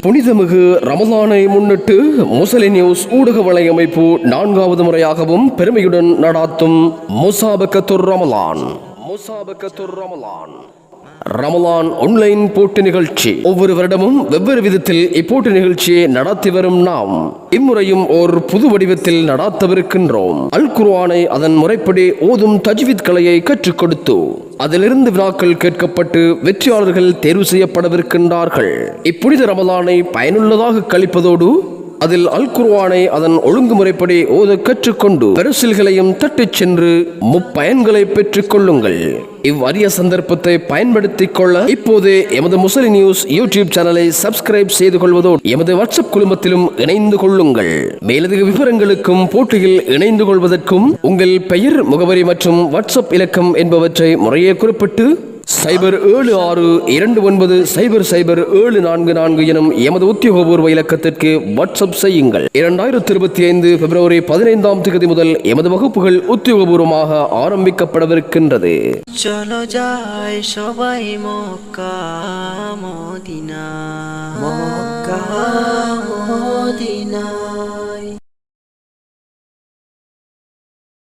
புனிதமிகு ரமலானை முன்னிட்டு முசலி நியூஸ் ஊடக வலையமைப்பு நான்காவது முறையாகவும் பெருமையுடன் நடாத்தும் முசாபக்கத்துர் ரமலான். முசாபக்கத்துர் ரமலான். ரமலான் ஆன்லைன் போட்டி நிகழ்ச்சி. ஒவ்வொரு வருடமும் வெவ்வேறு விதத்தில் இப்போட்டி நிகழ்ச்சியை நடத்தி வரும் நாம். இம்முறையும் ஓர் புது வடிவத்தில் நடாத்தவிருக்கின்றோம். அல் குர்ஆனை அதன் முறைப்படி ஓதும் தஜ்வித் கலையை கற்றுக் கொடுத்து அதிலிருந்து வினாக்கள் கேட்கப்பட்டு வெற்றியாளர்கள் தேர்வு செய்யப்படவிருக்கின்றார்கள். இப்புனித ரமலானை பயனுள்ளதாக கழிப்பதோடு அதில் அல் குர்வானை அதன் ஒழுங்குமுறைப்படி ஓத கற்றுக்கொண்டு பரிசில்களையும் தட்டிச் சென்று முப்பயன்களை பெற்றுக் கொள்ளுங்கள் இவ்வரிய சந்தர்ப்பத்தை பயன்படுத்திக் கொள்ள இப்போது எமது முசலி நியூஸ் யூடியூப் சேனலை சப்ஸ்கிரைப் செய்து கொள்வதோடு எமது வாட்ஸ்அப் குழுமத்திலும் இணைந்து கொள்ளுங்கள். மேலதிக விவரங்களுக்கும் போட்டியில் இணைந்து கொள்வதற்கும் உங்கள் பெயர் முகவரி மற்றும் வாட்ஸ்அப் இலக்கம் என்பவற்றை முறையே குறிப்பிட்டு சைபர் ஏழு ஆறு இரண்டு ஒன்பது சைபர் சைபர் ஏழு நான்கு நான்கு எனும் எமது உத்தியோகபூர்வ இலக்கத்திற்கு வாட்ஸ்அப் செய்யுங்கள் இரண்டாயிரத்தி இருபத்தி ஐந்து பிப்ரவரி பதினைந்தாம் தேதி முதல் எமது வகுப்புகள் உத்தியோகபூர்வமாக ஆரம்பிக்கப்படவிருக்கின்றது চলো যাই সবাই মক্কা মদিনা মক্কা মদিনা